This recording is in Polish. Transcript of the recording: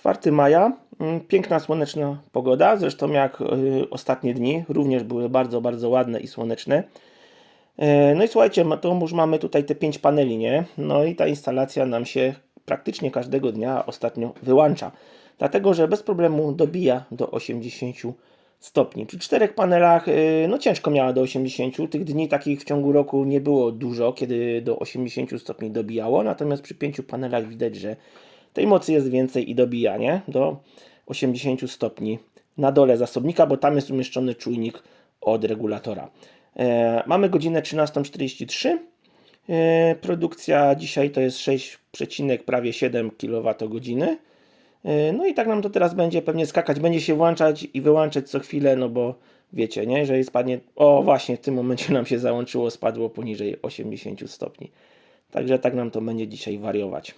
4 maja, mm, piękna słoneczna pogoda, zresztą jak y, ostatnie dni, również były bardzo, bardzo ładne i słoneczne. E, No i słuchajcie, to już mamy tutaj te 5 paneli, nie? No i ta instalacja nam się praktycznie każdego dnia ostatnio wyłącza. Dlatego, że bez problemu dobija do 80 stopni. Przy czterech panelach, y, no ciężko miała do 80. Tych dni takich w ciągu roku nie było dużo, kiedy do 80 stopni dobijało. Natomiast przy pięciu panelach widać, że tej mocy jest więcej i dobija, nie? Do 80 stopni na dole zasobnika, bo tam jest umieszczony czujnik od regulatora. E, mamy godzinę 13.43. E, produkcja dzisiaj to jest 6, przecinek prawie 7 kWh. E, No i tak nam to teraz będzie pewnie skakać, będzie się włączać i wyłączać co chwilę, no bo wiecie, nie, jeżeli spadnie, o właśnie w tym momencie nam się załączyło, spadło poniżej 80 stopni. Także tak nam to będzie dzisiaj wariować.